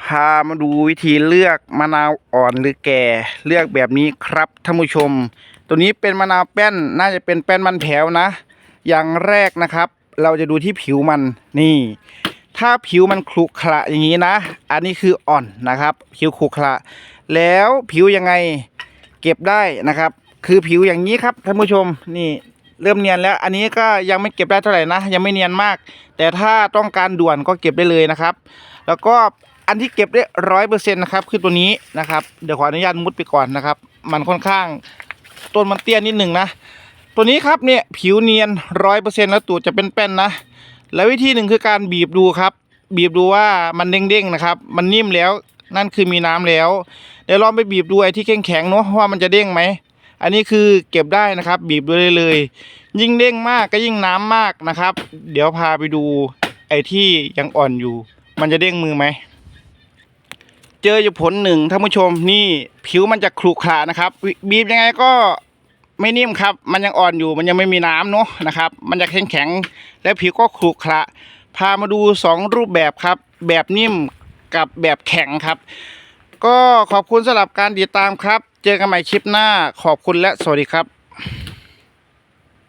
พามาดูวิธีเลือกมะนาวอ่อนหรือแก่เลือกแบบนี้ครับท่านผู้ชม ตัวนี้เป็นมะนาวแป้นน่าจะเป็นแป้นมันแถวนะ อย่างแรกนะครับ เราจะดูที่ผิวมันนี่ ถ้าผิวมันขรุขระอย่างนี้นะ อันนี้คืออ่อนนะครับผิวขรุขระแล้วผิวยังไงเก็บได้นะครับ คือผิวอย่างนี้ครับท่านผู้ชมนี่เริ่มเนียนแล้วอันนี้ก็ยังไม่เก็บได้เท่าไหร่นะ ยังไม่เนียนมาก แต่ถ้าต้องการด่วนก็เก็บได้เลยนะครับ แล้วก็ อันที่เก็บได้ร้อยเปอร์เซ็นต์นะครับคือตัวนี้นะครับเดี๋ยวขออนุญาตมุดไปก่อนนะครับ มันค่อนข้างต้นมันเตี้ยนิดหนึ่งนะ ตัวนี้ครับเนี่ยผิวเนียนร้อยเปอร์เซ็นต์แล้วตูดจะเป็นแป้นนะ แล้ววิธีหนึ่งคือการบีบดูครับ บีบดูว่ามันเด้งๆนะครับ มันนิ่มแล้วนั่นคือมีน้ำแล้ว เดี๋ยวลองไปบีบดูไอ้ที่แข็งๆเนาะว่ามันจะเด้งไหมอันนี้คือเก็บได้นะครับ บีบดูได้เลย ยิ่งเด้งมากก็ยิ่งน้ำมากนะครับ เดี๋ยวพาไปดูไอ้ที่ยังอ่อนอยู่ มันจะเด้งมือไหม เจออยู่ผลหนึ่งท่านผู้ชมนี่ผิวมันจะขรุขระนะครับ บีบยังไงก็ไม่นิ่มครับ มันยังอ่อนอยู่มันยังไม่มีน้ำเนาะนะครับ มันจะแข็งแข็งและผิวก็ขรุขระพามาดูสองรูปแบบครับ แบบนิ่มกับแบบแข็งครับ ก็ขอบคุณสำหรับการติดตามครับ เจอกันใหม่คลิปหน้าขอบคุณและสวัสดีครับ